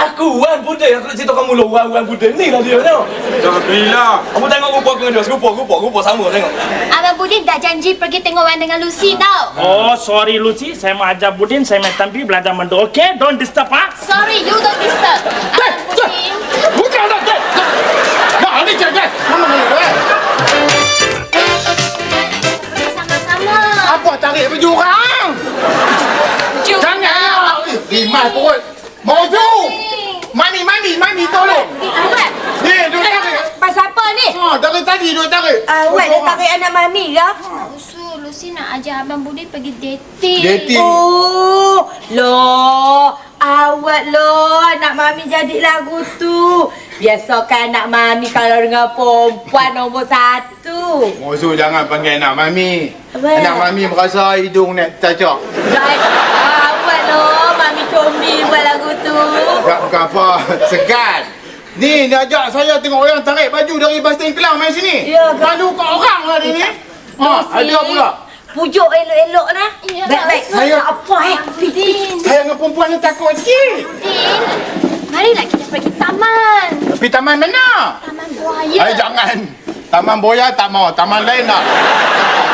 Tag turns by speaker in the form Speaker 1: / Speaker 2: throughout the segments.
Speaker 1: Aku Wan Budin Aku nak cerita kamu lu Wan Wan Budin Ni lah dia tengok
Speaker 2: Alhamdulillah.
Speaker 1: Kamu tengok rupa aku dengan dia Serupa rupa rupa sama tengok
Speaker 3: Abang Budin dah janji pergi tengok Wan dengan Lucy tau.
Speaker 4: Oh, sorry Lucy. Saya mau ajak Budin, saya mau tampi belajar mendo. Okay, don't disturb, ha?
Speaker 3: Sorry, you don't disturb. Abang Budin.
Speaker 2: Bukan dah, Dek. Nah, ni cek. Mana mana, Dek?
Speaker 3: Sama-sama.
Speaker 2: Apa tarik baju orang? Jangan. Rimai perut. Mauju. Mami, mami, mami, tolong.
Speaker 5: Awak,
Speaker 2: Ni, duduk tarik.
Speaker 5: pasal apa ni?
Speaker 2: Ha, tadi duduk tarik.
Speaker 5: Awak dah tarik anak mami ke?
Speaker 3: Lucy, Lucy nak ajak Abang Budin pergi dating.
Speaker 2: Dating.
Speaker 5: Oh, loh. Awak loh, anak mami jadi lagu tu. Biasakan anak mami kalau dengan perempuan nombor satu.
Speaker 2: Mauju jangan panggil anak mami.
Speaker 5: Apa?
Speaker 2: Anak mami merasa hidung nak cacak.
Speaker 5: Right. Awak loh, mami combi buat lagu tu.
Speaker 2: Tak bukan apa. Segan. Ni, dia ajak saya tengok orang tarik baju dari Basting Kelang main sini.
Speaker 5: Ya, ke?
Speaker 2: Malu kat orang lah dia ni. Ha, ada pula.
Speaker 5: Pujuk elok-elok nah.
Speaker 3: Ya,
Speaker 5: Baik-baik.
Speaker 2: saya-
Speaker 5: apa eh?
Speaker 2: Saya dengan perempuan ni takut sikit.
Speaker 3: Marilah kita pergi taman.
Speaker 2: Tapi taman mana?
Speaker 3: Taman Buaya.
Speaker 2: Ay, jangan. Taman Boya tak mau. Taman lain lah.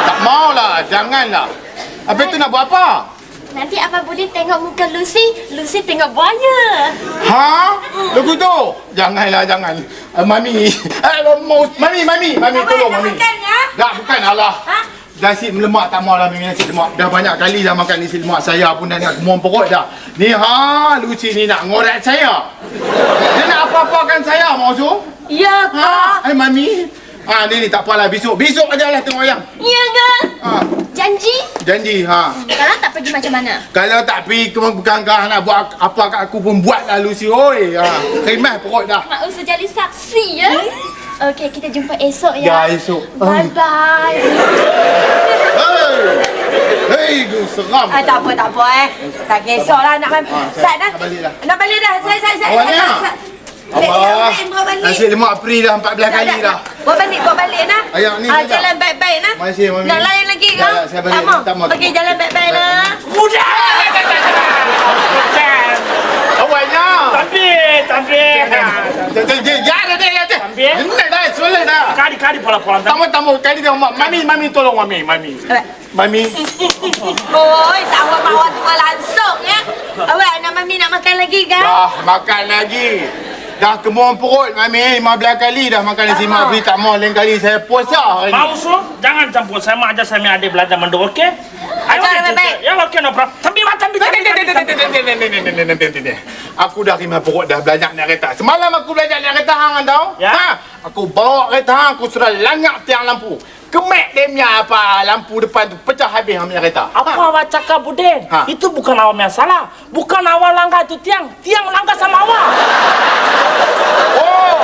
Speaker 2: Tak mau lah. Janganlah. Apa tu nak buat apa?
Speaker 3: Nanti Abang Budin tengok muka Lucy, Lucy tengok buaya.
Speaker 2: Ha? Lagu tu? Janganlah, jangan. Uh, mami. Eh, mau, mami, mami. Mami,
Speaker 5: Awak
Speaker 2: tolong
Speaker 5: dah
Speaker 2: mami.
Speaker 5: makan ya?
Speaker 2: Tak, bukan. Alah.
Speaker 5: Ha?
Speaker 2: Nasi lemak tak mau lah minum nasi lemak. Dah banyak kali dah makan nasi lemak. Saya pun dah nak kemuang perut dah. Ni ha, Lucy ni nak ngorat saya. Dia nak apa-apakan saya, mau tu?
Speaker 5: Ya
Speaker 2: Ha?
Speaker 5: ke?
Speaker 2: Hai, mami. Ha, ni ni tak apalah. Besok. Besok aja lah tengok wayang.
Speaker 3: Ya ke?
Speaker 2: Ha.
Speaker 3: Janji?
Speaker 2: Janji, ha.
Speaker 3: Kalau tak pergi macam mana?
Speaker 2: Kalau tak pergi ke bukan kau nak buat apa kat aku pun buat lah Lucy. Oi, ha. Khidmat perut dah.
Speaker 3: Mak usah jadi saksi ya. Okey, kita jumpa esok
Speaker 2: Ya,
Speaker 3: ya.
Speaker 2: esok.
Speaker 3: Bye bye.
Speaker 2: Hei. Hei, gu seram.
Speaker 5: Ah, tak apa, tak apa eh. Tak kisahlah nak mami.
Speaker 2: Ah,
Speaker 5: Sat dah.
Speaker 2: nak balik dah.
Speaker 5: Nak balik dah. Saya, saya, saya. Balik.
Speaker 2: nasi lemak free dah 14 kali dah.
Speaker 5: Bawa balik, bawa balik nah.
Speaker 2: Ayah, ni
Speaker 5: Ah, jalan baik-baik nah.
Speaker 2: Masih, Mami.
Speaker 5: Nak layan lagi ke?
Speaker 2: Tak, tak, saya balik.
Speaker 5: Tak mau?
Speaker 2: Tak mau, tak
Speaker 5: Okey, jalan baik-baik
Speaker 2: Baik,
Speaker 5: nah.
Speaker 4: Budak!
Speaker 2: Awaknya.
Speaker 4: Tampi, tampi.
Speaker 2: Ya, dah, dah, dah.
Speaker 4: Ambil.
Speaker 2: Ini dah, sulit dah.
Speaker 4: Kari, kari, pola-pola.
Speaker 2: Tamu, tamu, kali dia mak. Mami, mami tolong mami, mami. Mami.
Speaker 5: Oi, tak awak bawa tua langsung ya. Awak nak mami nak makan lagi ke?
Speaker 2: Dah makan lagi. Dah kemuang perut mami 15 kali dah makan nasi mak free tak mau lain kali saya puasa hari ni.
Speaker 4: Mau so? Jangan campur. Saya mau ajak saya adik belajar mendo, okay? Ya, okay, no problem. Tampi, mak, tampi, tampi, tampi, tampi.
Speaker 2: Aku dah rimah perut dah belajar naik kereta. Semalam aku belajar naik kereta hang tau.
Speaker 4: Ya?
Speaker 2: Ha? Aku bawa kereta hang aku sudah langak tiang lampu. Kemek dia punya apa lampu depan tu pecah habis hang punya kereta.
Speaker 4: Apa awak cakap, Budin?
Speaker 2: Ha.
Speaker 4: Itu bukan awak yang salah. Bukan awak langgar itu tiang. Tiang langgar sama awak.
Speaker 2: Oh.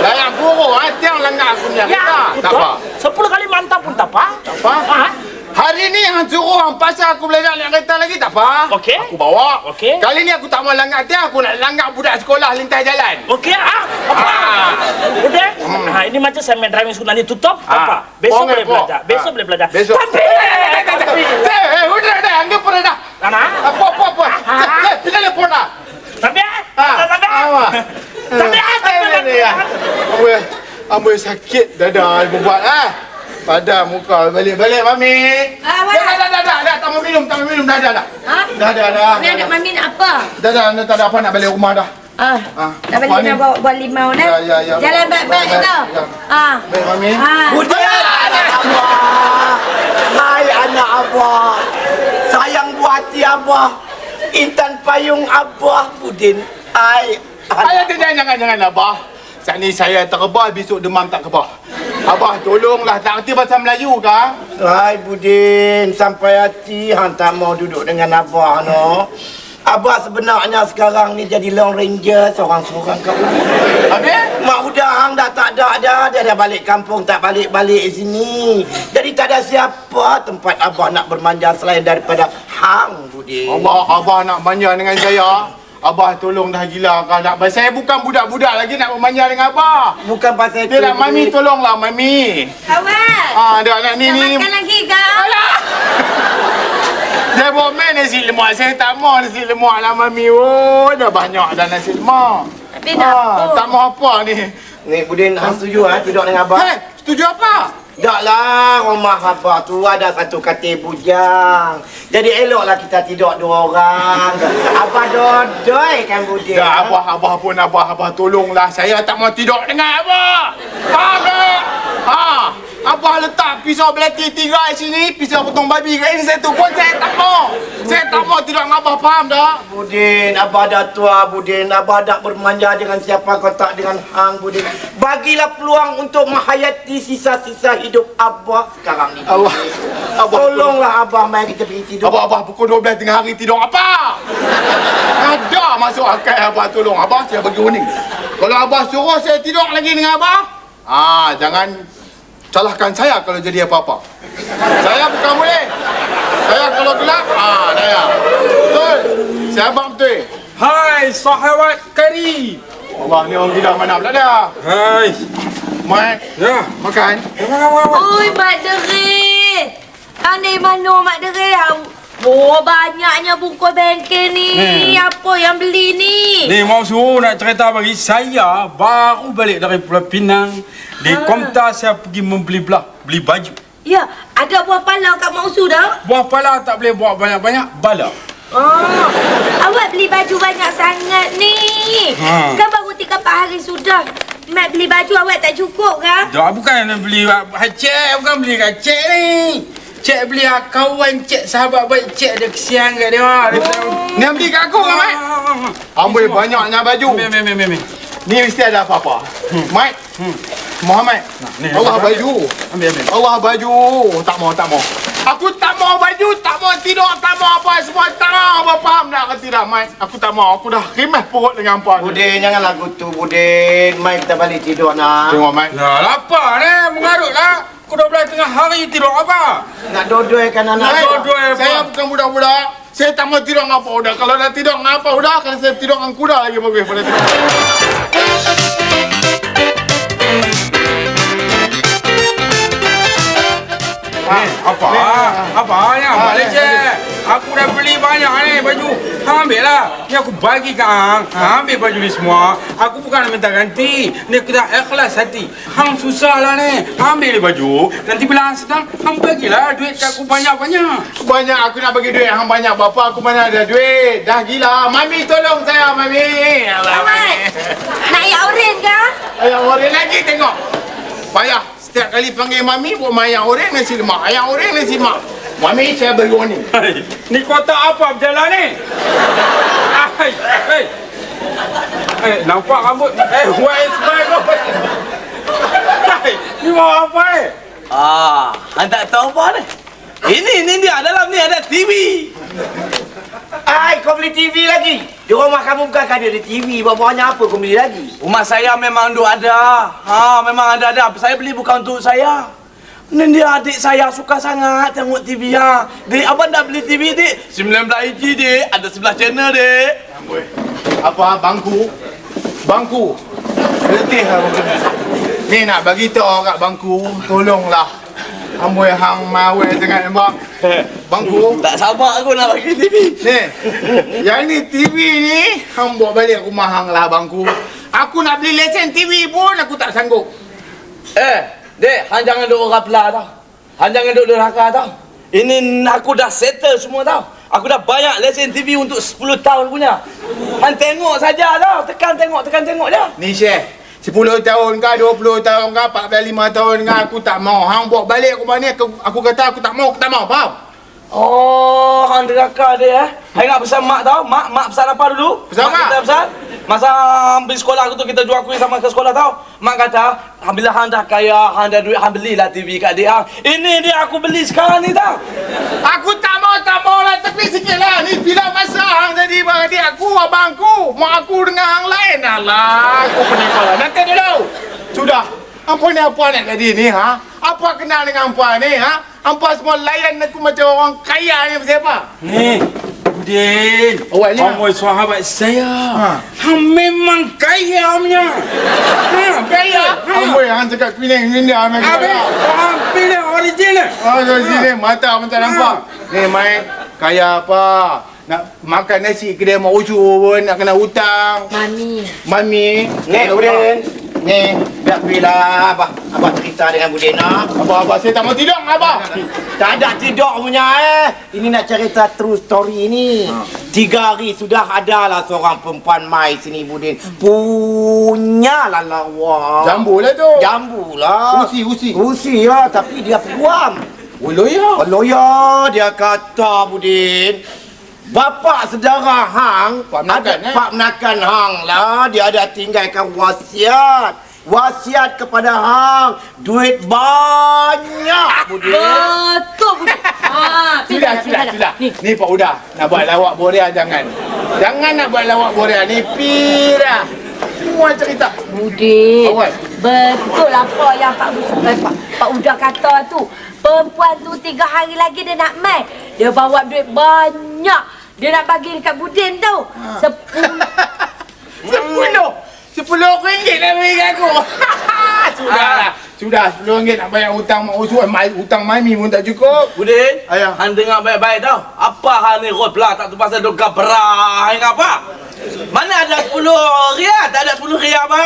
Speaker 2: Layak buruk ha tiang langak aku punya kereta.
Speaker 4: Ya,
Speaker 2: Tak apa.
Speaker 4: Sepuluh kali mantap pun tak apa.
Speaker 2: Tak apa.
Speaker 4: Ha?
Speaker 2: Hari ni hang suruh hang pasal aku belajar naik kereta lagi tak apa.
Speaker 4: Okey.
Speaker 2: Aku bawa.
Speaker 4: Okey.
Speaker 2: Kali ni aku tak mau langgar tiang, aku nak langgar budak sekolah lintas jalan.
Speaker 4: Okey, ah, apa?
Speaker 2: Ah.
Speaker 4: Udah? Nah, ini macam saya main driving school nanti tutup,
Speaker 2: Ah.
Speaker 4: apa? Besok
Speaker 2: Pongai,
Speaker 4: boleh
Speaker 2: po.
Speaker 4: belajar. Besok
Speaker 2: Ah.
Speaker 4: boleh belajar.
Speaker 2: Besok.
Speaker 4: Tapi, tapi.
Speaker 2: Eh, eh, udah dah, anggap pun dah.
Speaker 4: Nana?
Speaker 2: Apa, apa, apa. Eh, pilih lepon dah.
Speaker 4: Tapi,
Speaker 2: Ah,
Speaker 4: tapi,
Speaker 2: apa?
Speaker 4: tapi,
Speaker 2: Eh,
Speaker 4: tapi,
Speaker 2: ni, ya. Amboi, amboi sakit dada ibu buat ah. Pada muka balik balik mami.
Speaker 5: Ah,
Speaker 2: dah, dah, dah, dah, dah, dah, tak mau minum, tak mau minum, dah, dah, dah.
Speaker 5: Ha?
Speaker 2: Dah, dah, dah.
Speaker 5: Ni anak mami nak apa?
Speaker 2: Dah, dah, dah, tak ada apa nak balik rumah dah.
Speaker 5: Ah.
Speaker 2: Ah,
Speaker 5: Nak balik nak bawa, bawa limau nah.
Speaker 2: Ya, ya, ya.
Speaker 5: Jalan baik-baik
Speaker 2: Baik,
Speaker 5: tau.
Speaker 2: ya.
Speaker 5: Ah.
Speaker 2: Baik, mami.
Speaker 5: Ah.
Speaker 6: Anak abah. Hai anak abah. Sayang buat hati abah. Intan payung abah Budin. Hai.
Speaker 2: Ayah jangan, jangan, jangan, Abah. Saat ni saya terbah, besok demam tak kebah. Abah, tolonglah. Tak kerti bahasa Melayu kah?
Speaker 6: Hai Budin, sampai hati hang tak mau duduk dengan abah no. Abah sebenarnya sekarang ni jadi Lone Ranger seorang-seorang kat rumah.
Speaker 2: Habis?
Speaker 6: Mak udah hang dah tak ada dah. Dia dah balik kampung tak balik-balik sini. Jadi tak ada siapa tempat abah nak bermanja selain daripada hang Budin.
Speaker 2: Abah, Abah nak manja dengan saya. Abah tolong dah gila kau nak. Saya bukan budak-budak lagi nak bermanja dengan Abah.
Speaker 6: Bukan pasal
Speaker 2: Dia nak mami tolonglah mami.
Speaker 5: Awak.
Speaker 2: Ah, dah nak ni ni.
Speaker 5: makan lagi ke?
Speaker 2: Saya bawa main nasi lemak. Saya tak mau nasi lemak lah, Mami. Oh, dah banyak dah nasi lemak.
Speaker 5: Tapi nak apa?
Speaker 2: tak mau apa ni.
Speaker 6: Ni Budin hang setuju ha tidur dengan abah?
Speaker 2: Hei, setuju apa?
Speaker 6: Tak lah, rumah abah tu ada satu katil bujang. Jadi eloklah kita tidur dua orang. Abah dodoi kan Budin.
Speaker 2: Dah, abah, abah pun abah, abah tolonglah. Saya tak mau tidur dengan abah. Faham tak? Ha, abah letak pisau belati tiga di sini, pisau potong babi kat ini satu pun saya tak mau. Saya tak mau tidur dengan abah, faham tak?
Speaker 6: Budin, abah dah tua Budin. Abah dah bermanja dengan siapa kau tak dengan hang Budin. Bagilah peluang untuk menghayati sisa-sisa hidup abah sekarang ni.
Speaker 2: Allah, abah
Speaker 6: Tolonglah abah mari kita pergi tidur.
Speaker 2: Abah, abah pukul 12 tengah hari tidur apa? Ada masuk akal abah tolong. Abah saya bagi warning. Kalau abah suruh saya tidur lagi dengan abah, ah jangan salahkan saya kalau jadi apa-apa. Saya bukan boleh. Saya kalau gelap, ah saya. Betul. Saya abang betul.
Speaker 7: Hai sahabat kari.
Speaker 2: Allah ni orang gila mana pula dia?
Speaker 7: Hai.
Speaker 2: Mak,
Speaker 7: Ya.
Speaker 2: makan.
Speaker 5: Oi, Mak. Hang dari mana, Mak Derit? Oh, banyaknya bungkus bengkel ni.
Speaker 7: Hmm.
Speaker 5: Apa yang beli ni?
Speaker 7: Ni mau suruh nak cerita bagi saya baru balik dari Pulau Pinang. Di
Speaker 5: Ah.
Speaker 7: Komta saya pergi membeli belah, beli baju.
Speaker 5: Ya, ada buah pala kat Mak Usu dah.
Speaker 7: Buah pala tak boleh buat banyak-banyak, bala.
Speaker 5: Oh, awak beli baju banyak sangat ni.
Speaker 7: Ha.
Speaker 5: Kan baru tiga empat hari sudah. Mak beli baju awak tak cukup kan?
Speaker 7: Tak bukan nak beli cek, bukan beli kat cek ni. Cek beli ah, kawan cek sahabat baik cek dia kesian kat dia. Dia tahu.
Speaker 2: Ni beli kat aku kan, Mak? Amboi banyaknya baju.
Speaker 7: Meh meh meh. meh.
Speaker 2: Ni mesti ada apa-apa. Muhammad,
Speaker 7: ni,
Speaker 2: Allah baju.
Speaker 7: Ambil ambil.
Speaker 2: Allah baju. Tak mau, tak mau. Aku tak mau baju, tak mau tidur, tak mau apa semua. Tak mau apa faham tak ke tidak, Mat? Aku tak mau. Aku dah rimas perut dengan apa.
Speaker 6: Budin, jangan lagu tu Budin. Mari kita balik tidur nak.
Speaker 2: Tengok, Mat.
Speaker 7: Ya, lapar ni, mengarut lah. Kau dah belah tengah hari tidur apa?
Speaker 6: Nak dodoikan anak.
Speaker 2: Mat,
Speaker 7: dua-dua apa?
Speaker 2: Saya bukan budak-budak. Saya tak mau tidur dengan apa udah. Kalau dah tidur dengan apa udah, kalau saya tidur dengan kuda lagi bagus pada tidur.
Speaker 7: Apa? Apa yang
Speaker 2: Ah,
Speaker 7: balik
Speaker 2: ni,
Speaker 7: je? Aku dah beli banyak ni baju. Ha, ambil lah. Ni aku bagi ke Hang. Ha, ambil baju ni semua. Aku bukan nak minta ganti. Ni aku dah ikhlas hati. Hang susah lah ni. Ambil ni baju. Nanti bila Hang sedang, Hang bagilah duit kat aku banyak-banyak.
Speaker 2: Banyak aku nak bagi duit. Hang banyak bapa aku mana ada duit. Dah gila. Mami tolong saya, Mami.
Speaker 5: Ahmad, nak air oren ke?
Speaker 2: Ayam oreng lagi tengok. Payah. Setiap kali panggil Mami, buat ayam oreng nasi lemak. Ayam oreng nasi lemak. Mami, saya beri warning.
Speaker 7: Hai, ni kotak apa berjalan ni? Hai, hai. Eh, nampak rambut? Eh, where is my rambut? Hai, ni mau apa eh?
Speaker 1: Ah, tak tahu apa ni? Ini, ini dia dalam ni ada TV.
Speaker 6: Ai, kau beli TV lagi? Di rumah kamu bukan ada ada TV. Bawa-bawanya apa kau beli lagi?
Speaker 1: Rumah saya memang duk ada. Ha, memang ada ada. Saya beli bukan untuk saya. Ni dia adik saya suka sangat tengok TV ya. Dek, abang dah beli TV, Dek. 19 inci, Dek. Ada 11 channel, Dek.
Speaker 2: Amboi. Apa bangku? Bangku. Letih lah. Ni nak bagi tahu kat bangku, tolonglah. Amboi hang mawe sangat nampak. Bangku.
Speaker 1: Tak sabar aku nak bagi TV.
Speaker 2: Ni. Yang ni TV ni hang bawa balik rumah hang lah bangku. Aku nak beli lesen TV pun aku tak sanggup.
Speaker 1: Eh, Dek, hang jangan duk orang pelah tau. Hang jangan duk derhaka tau. Ini aku dah settle semua tau. Aku dah bayar lesen TV untuk 10 tahun punya. Hang tengok saja tau. Tekan tengok, tekan tengok je.
Speaker 2: Ni Syekh, 10 tahun ke 20 tahun ke 45 tahun ke aku tak mau. Hang bawa balik rumah ni aku, aku kata aku tak mau, aku tak mau. Faham?
Speaker 1: Oh, hang derhaka dia eh. Hang ingat pesan mak tau? Mak, mak pesan apa dulu?
Speaker 2: Pesan mak?
Speaker 1: kita pesan. Masa pergi sekolah aku tu kita jual kuih sama ke sekolah tau. Mak kata, "Hang bila hang dah kaya, hang dah duit, hang belilah TV kat dia hang." Ini dia aku beli sekarang ni tau.
Speaker 2: Aku tak mau, tak mau lah. Tapi sikit lah. Ni bila masa hang jadi bagi aku, abangku. Mak aku dengan hang lain. Alah, aku pening kepala. Nanti dulu. Sudah. Apa ni apa nak jadi ni, ha? Apa kenal dengan apa ni, ha? Apa semua layan aku macam orang kaya ni siapa?
Speaker 7: Ni, Budin.
Speaker 2: Awaknya?
Speaker 7: Kamu sahabat saya.
Speaker 2: Ha.
Speaker 7: Hang memang kaya punya. Ha, kaya. Ha.
Speaker 2: Amboi, hang cakap Penang India memang
Speaker 7: Habis,
Speaker 2: kaya.
Speaker 7: orang pilih original.
Speaker 2: Oh, dari sini mata pun tak nampak. Ni, Mai. Kaya apa? Nak makan nasi kedai mak ucu pun nak kena hutang.
Speaker 5: Mami.
Speaker 2: Mami.
Speaker 6: Ni Budin. Ni, biar bila abah abah cerita dengan Budin ah.
Speaker 2: Abah, abah, saya tak mau tidur, abah.
Speaker 6: Tak ada tidur punya eh. Ini nak cerita true story ni. Tiga hari sudah ada lah seorang perempuan mai sini Budin. Punya lah lawa.
Speaker 2: Jambu lah tu.
Speaker 6: Jambu lah.
Speaker 2: Usi, usi.
Speaker 6: Usi ya, tapi dia peguam.
Speaker 2: Oh, loya.
Speaker 6: Kalau ya dia kata Budin Bapa saudara hang
Speaker 2: Pak Menakan,
Speaker 6: ada
Speaker 2: eh?
Speaker 6: Pak Menakan hang lah Dia ada tinggalkan wasiat Wasiat kepada hang Duit banyak Budin
Speaker 5: Betul Budin. Ha,
Speaker 2: Sudah, sudah, sudah. Ni Pak Uda, nak buat lawak borea jangan. Jangan nak buat lawak borea. Ni pira. Semua cerita.
Speaker 5: Budin.
Speaker 2: Awal.
Speaker 5: Betul apa yang Pak Busuk eh, Pak, Pak Uda kata tu. Perempuan tu tiga hari lagi dia nak mai. Dia bawa duit banyak. Dia nak bagi dekat Budin tu. Sepuluh.
Speaker 2: Sepuluh. Sepuluh ringgit nak bagi kat aku. Sudah lah. Sudah, sepuluh ringgit nak bayar hutang mak usul. Mai, hutang mami pun tak cukup.
Speaker 1: Budin,
Speaker 2: Ayah.
Speaker 1: Han dengar baik-baik tau. Apa hal ni rot pula tak tu pasal dok gabrah yang apa? Mana ada 10 riyal? Tak ada 10 riyal apa?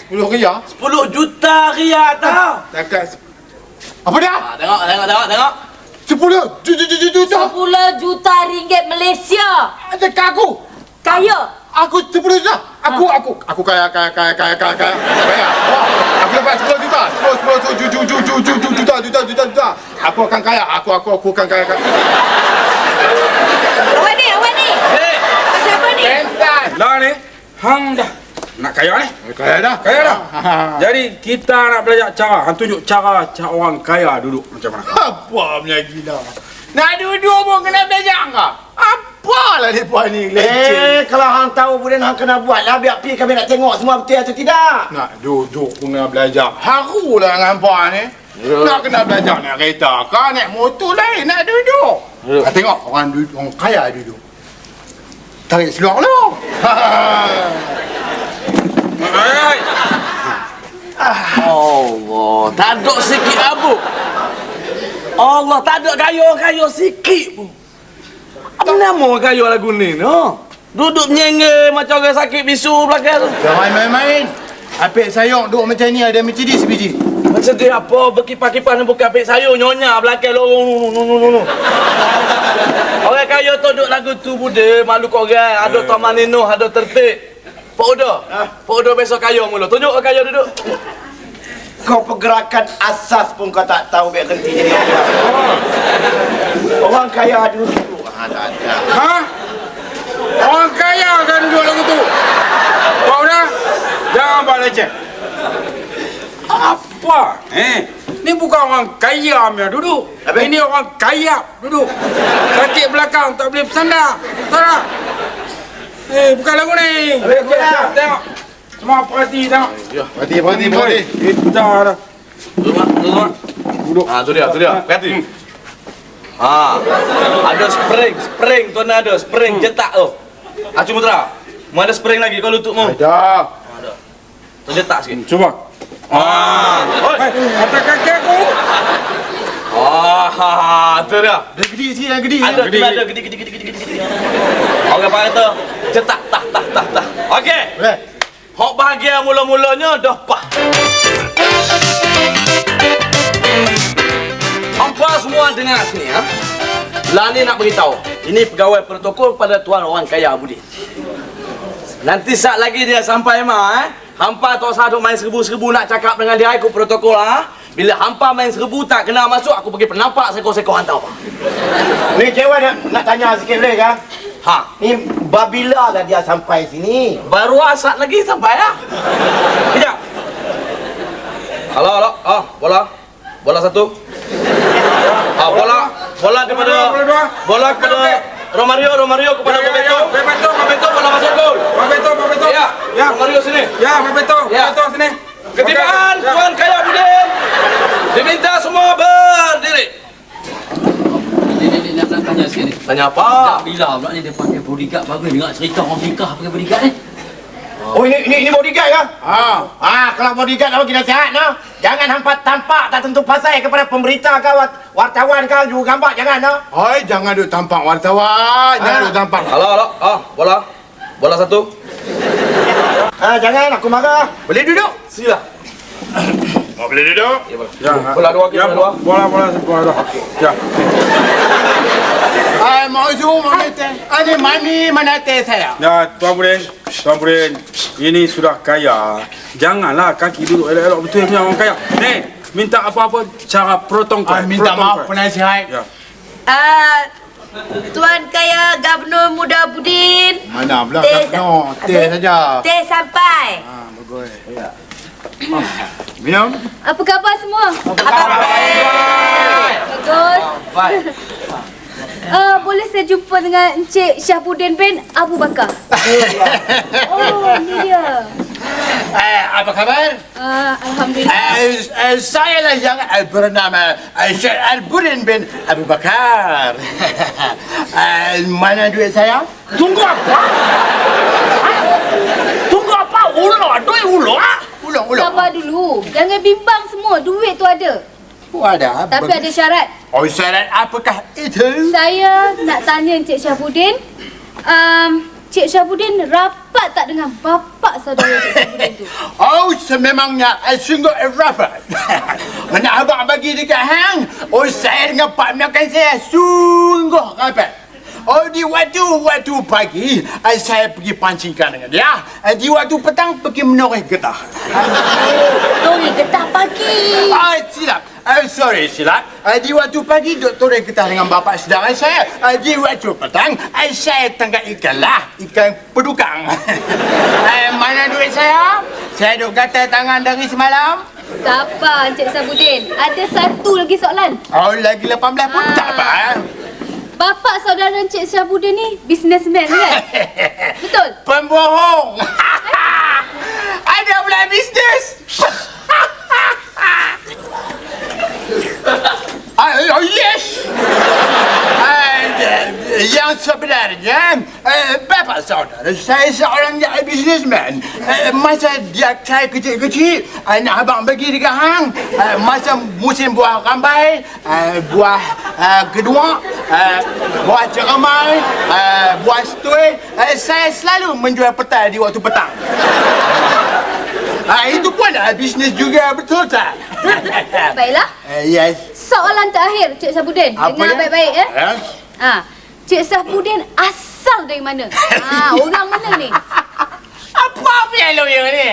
Speaker 2: Sepuluh ria.
Speaker 1: 10 juta riyal tau.
Speaker 2: Se- Apa dah?
Speaker 1: Ha, tengok, tengok, tengok, tengok.
Speaker 2: Sepuluh. Juta, juta, juta.
Speaker 5: Sepuluh juta ringgit Malaysia.
Speaker 2: Ada kat aku.
Speaker 5: Kaya.
Speaker 2: Aku sepuluh juta. Aku, aku. Aku kaya, kaya, kaya, kaya, kaya, kaya. Kaya. Aku dapat sepuluh juta. Sepuluh, sepuluh, sepuluh, ju, ju, ju, ju, ju, ju, juta, juta, juta, juta. Aku akan kaya. Aku, aku, aku akan kaya, kaya.
Speaker 5: Awak ni, awak ni.
Speaker 1: Hey,
Speaker 5: Pasal apa ni?
Speaker 2: Pensan.
Speaker 7: Lah ni, hang dah nak kaya ni.
Speaker 2: Kaya dah.
Speaker 7: Kaya dah. Jadi kita nak belajar cara, hang tunjuk cara cara orang kaya duduk macam mana.
Speaker 2: Apa punya gila. Nak duduk pun kena belajar ke? Apalah mereka ni leceh.
Speaker 6: Eh, kalau hang tahu Budin hang kena buat lah Biar pi kami nak tengok semua betul atau tidak
Speaker 2: Nak duduk pun kena belajar. Harulah dengan hampa ni. Nak kena belajar naik kereta kau naik motor lain nak duduk. Nak tengok orang duduk, orang kaya duduk. Tarik seluar lu.
Speaker 7: Hai.
Speaker 1: Allah, tak ada sikit abu. Allah, tak ada kayu-kayu sikit pun. Apa nama kayu lagu ni, no? Duduk menyengge macam orang sakit bisu belakang tu.
Speaker 2: Jangan main-main. Apik sayang duduk macam ni ada Mercedes sebiji.
Speaker 1: Macam dia apa? Berkipas-kipas ni bukan apik sayur nyonya belakang lorong nu nu nu nu nu. Orang kaya tu duduk lagu tu bude malu kau orang. Ada taman nino, ada tertib. Pak Uda, Pak Uda besok kaya mula. Tunjuk orang kaya duduk.
Speaker 6: Kau pergerakan asas pun kau tak tahu Biar henti jadi orang Orang kaya dulu Ha, tak ada
Speaker 7: Ha? Orang kaya kan duduk lagu tu. Kau dah jangan buat leceh. Apa? Eh, ni bukan orang kaya yang duduk.
Speaker 6: Habis?
Speaker 7: Ini orang kaya duduk. Sakit belakang tak boleh bersandar. Tak? Eh, bukan lagu ni.
Speaker 6: Habis, dah.
Speaker 7: Tengok. Semua perhati tengok.
Speaker 2: Berhenti, berhenti, berhenti.
Speaker 7: Kita dah.
Speaker 1: Duduk. Duduk. Duduk. Ha, tu dia, tu dia. Perhati. Ha. Ada spring, spring tu ada, spring jetak tu. Ah, cuma tera. Mau ada spring lagi kau lutut mu.
Speaker 2: Ada.
Speaker 1: Tu jetak sikit.
Speaker 7: Cuba.
Speaker 1: Ah. Oi.
Speaker 7: Eh, atas kaki aku.
Speaker 1: Ah, tu dia.
Speaker 2: Dia gede sikit, yang gede.
Speaker 1: Ada,
Speaker 7: Gede.
Speaker 1: tu ada gede gede gede gede gede. Orang panggil tu jetak tah tah tah tah. Okey.
Speaker 2: Boleh?
Speaker 1: Hok bahagia mula-mulanya dah pah. Hampa semua dengar sini ha. Lani nak beritahu. Ini pegawai protokol pada tuan orang kaya Budi. Nanti saat lagi dia sampai mah eh. Hampa tak usah duk main seribu-seribu nak cakap dengan dia ikut protokol ha. Bila hampa main seribu tak kena masuk aku pergi penampak sekor-sekor hantar apa.
Speaker 6: Ni cewek nak, nak tanya sikit boleh kan
Speaker 1: Ha.
Speaker 6: Ni babila lah dia sampai sini
Speaker 1: Baru asat lagi sampai lah. Kejap. Halo, halo. Ah, bola. Bola satu. Ah, bola. Bola kepada
Speaker 7: Bola
Speaker 1: kepada Romario, Romario kepada
Speaker 7: Ya, ya,
Speaker 1: Roberto.
Speaker 7: ya. Roberto.
Speaker 1: Roberto bola masuk gol.
Speaker 7: Pak Beto, Pak Beto.
Speaker 1: Ya,
Speaker 7: Ya. Ya. Pak
Speaker 1: Ya.
Speaker 7: Beto sini.
Speaker 1: Ketibaan
Speaker 7: Ya.
Speaker 1: Tuan Kaya Budin. Diminta semua berdiri.
Speaker 8: Dia dia nak tanya sikit ni.
Speaker 1: Tanya apa?
Speaker 8: Tak bila pula ni dia pakai bodyguard bagus dengar cerita orang nikah pakai bodyguard ni.
Speaker 1: Oh,
Speaker 6: Oh ini ini, ini bodyguard ke?
Speaker 2: Ha.
Speaker 6: Ah, kalau bodyguard nak bagi nasihat no. Jangan hampa tampak tak tentu pasal kepada pemberita ke wartawan ke juga gambar jangan no.
Speaker 2: Oi, jangan duk tampak wartawan. Jangan
Speaker 6: Ah.
Speaker 2: duk tampak.
Speaker 1: Halo, halo. Ah, bola. Bola satu.
Speaker 6: Ah, jangan aku marah.
Speaker 2: Boleh duduk?
Speaker 1: Sila.
Speaker 2: Oh, boleh duduk?
Speaker 7: Ya,
Speaker 1: Bola dua,
Speaker 7: ya,
Speaker 1: bola dua.
Speaker 7: bola, bola, bola, bola. Ya.
Speaker 2: Ai, mau zoom mana teh? Ani mami mana teh saya?
Speaker 7: Ya, Tuan Burin, Tuan Burin, ini sudah kaya. Janganlah kaki duduk elok-elok betul punya orang kaya. Ni, minta apa-apa cara protong
Speaker 2: Ah, minta maaf penasihat.
Speaker 7: Ya.
Speaker 5: Ah, Tuan Kaya Gubernur Muda Budin.
Speaker 2: Mana pula
Speaker 5: Teh-
Speaker 2: no, teh saja.
Speaker 5: Teh sampai.
Speaker 2: Ah, bagus. Ya. Minum?
Speaker 3: Apa khabar semua? Bagus. Uh, boleh saya jumpa dengan Encik Syahbudin bin Abu Bakar? Oh, ni dia.
Speaker 2: Eh, apa khabar?
Speaker 3: Uh, Alhamdulillah.
Speaker 2: Eh, eh, saya lah yang eh, bernama eh, Syed Al-Burin bin Abu Bakar. Eh, mana duit saya?
Speaker 4: Tunggu apa? Tunggu apa? Ulo, duit ulo ah?
Speaker 2: Ulang, ulang.
Speaker 3: Sabar dulu. Jangan bimbang semua. Duit tu ada.
Speaker 2: Oh, ada.
Speaker 3: Tapi ada syarat.
Speaker 2: Oh, syarat apakah itu?
Speaker 3: Saya nak tanya Encik Syahbudin. Um, Cik Syahbudin rapat tak dengan bapa saudara Cik Syahbudin tu?
Speaker 2: Oh, sememangnya eh, sungguh rapat. Mana abang bagi dekat hang? Oh, saya dengan Pak Menakan saya sungguh rapat. Oh, di waktu-waktu pagi, eh, saya pergi pancingkan dengan dia. Eh, Di waktu petang, pergi menoreh getah.
Speaker 5: Tori getah pagi.
Speaker 2: Ah, silap. Uh, sorry, silap. Uh, di waktu pagi, Dr. Ray ketah dengan bapa saudara saya. Di waktu petang, saya tangkap ikan lah. Ikan pedukang. uh, mana duit saya? Saya duk kata tangan dari semalam.
Speaker 3: Sabar Encik Syahbudin. Ada satu lagi soalan.
Speaker 2: Oh, lagi 18 pun tak apa. eh.
Speaker 3: Bapa saudara Encik Syahbudin ni businessman kan? Betul?
Speaker 2: Pembohong. Ada pula bisnes. Ah, oh, yes. And, uh, yang sebenarnya, bapa saudara saya seorang uh, businessman. Masa dia saya kecil-kecil, uh, nak abang bagi dekat hang, uh, masa musim buah rambai, buah kedua, buah ceramai, buah setui, saya selalu menjual petai di waktu petang. Ah, itu pun uh, bisnes juga, betul tak?
Speaker 3: Baiklah.
Speaker 2: Uh, yes.
Speaker 3: Soalan terakhir Cik Syahbudin. Dengar
Speaker 2: dia?
Speaker 3: baik-baik ya.
Speaker 2: Yes.
Speaker 3: Ha. Cik Syahbudin asal dari mana? Ha, orang mana ni?
Speaker 2: Apa punya lawyer ni?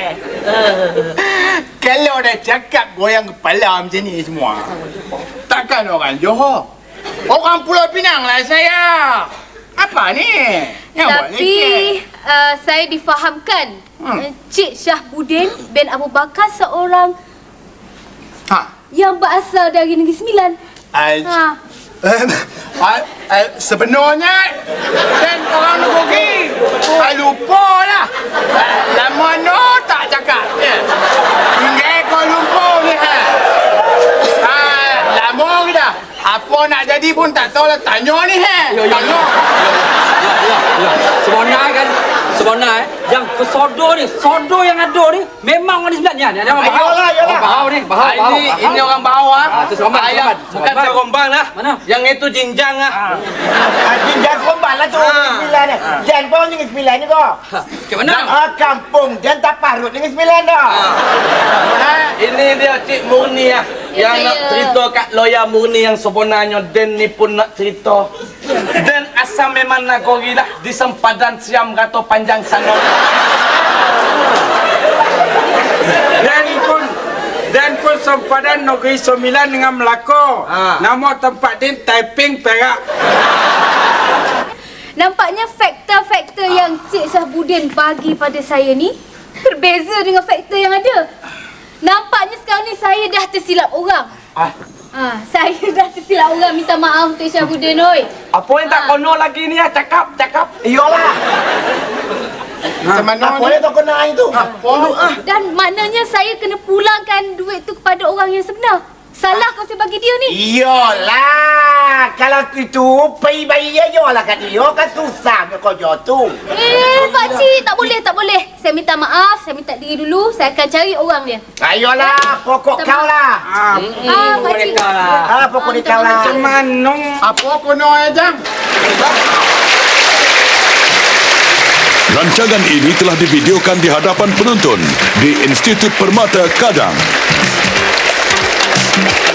Speaker 2: Kalau dah cakap goyang kepala macam ni semua, takkan orang Johor. Orang Pulau Pinang lah saya. Apa ni? Yang
Speaker 3: Tapi. Uh, saya difahamkan
Speaker 2: Hmm.
Speaker 3: hmm. Cik Syahbudin bin Abu Bakar seorang
Speaker 2: Ha.
Speaker 3: yang berasal dari Negeri Sembilan.
Speaker 2: Uh,
Speaker 3: Ha.
Speaker 2: uh, sebenarnya dan orang Nukogi uh, lupa lah lama no tak cakap ya. tinggal Kuala Lumpur ni ha. Uh, lama dah apa nak jadi pun tak tahu lah tanya ni ha. tanya
Speaker 8: Ya, ya, ya. Sebenar kan, sebenar eh, yang kesodo ni, sodo yang ada ni, memang orang sebelah ni. Ada orang bahau.
Speaker 6: Ayolah, ayolah.
Speaker 8: Orang bahau ni, bahau,
Speaker 1: Ah,
Speaker 8: bahau.
Speaker 1: ini ini orang bawah.
Speaker 8: Ah, tu serombang,
Speaker 1: yang-
Speaker 8: serombang,
Speaker 1: Bukan
Speaker 8: serombang.
Speaker 1: serombang lah.
Speaker 8: Mana?
Speaker 1: Yang itu jinjang ah.
Speaker 6: Ah, Jinjang kombat lah tu Sembilan ni. Jangan pun Negeri Sembilan ni kau.
Speaker 8: Kat mana?
Speaker 6: Ah, kampung Jangan tapah rut Negeri Sembilan dah.
Speaker 1: Ah, Ini dia Cik Murni ah.
Speaker 3: Ya,
Speaker 1: Yang nak cerita kat lawyer Murni yang sebenarnya Den ni pun nak cerita. Den asal memang Nagori lah di sempadan Siam Gato Panjang sana.
Speaker 7: Dan pun dan pun sempadan Negeri Sembilan dengan Melaka.
Speaker 1: Ah.
Speaker 7: Nama tempat dia Taiping Perak.
Speaker 3: Nampaknya faktor-faktor yang Cik Syahbudin bagi pada saya ni berbeza dengan faktor yang ada. Nampaknya sekarang ni saya dah tersilap orang.
Speaker 1: Ah.
Speaker 3: Ha, saya dah tersilap orang minta maaf Cik Syahbudin oi.
Speaker 1: Apa yang tak kono lagi ni ah cakap cakap.
Speaker 6: Iyalah.
Speaker 2: macam mana
Speaker 6: Apa
Speaker 2: ni
Speaker 6: yang tak kena itu?
Speaker 2: apa ah
Speaker 3: Dan maknanya saya kena pulangkan duit tu kepada orang yang sebenar. Salah kau saya bagi dia ni.
Speaker 6: Iyalah. Ah, kalau itu, pergi bayi aja lah kat dia. Kan susah dia kerja tu.
Speaker 3: Eh, pakcik, tak boleh, tak boleh. Saya minta maaf, saya minta diri dulu. Saya akan cari orang dia.
Speaker 6: Ayolah, pokok
Speaker 3: Minta
Speaker 6: kau lah.
Speaker 7: Ah,
Speaker 3: Ah, pakcik.
Speaker 6: Ah, pokok dia kau lah.
Speaker 7: Semanong.
Speaker 2: Apa kono eh jang?
Speaker 9: Rancangan ini telah divideokan di hadapan penonton di Institut Permata Kadang. Gracias.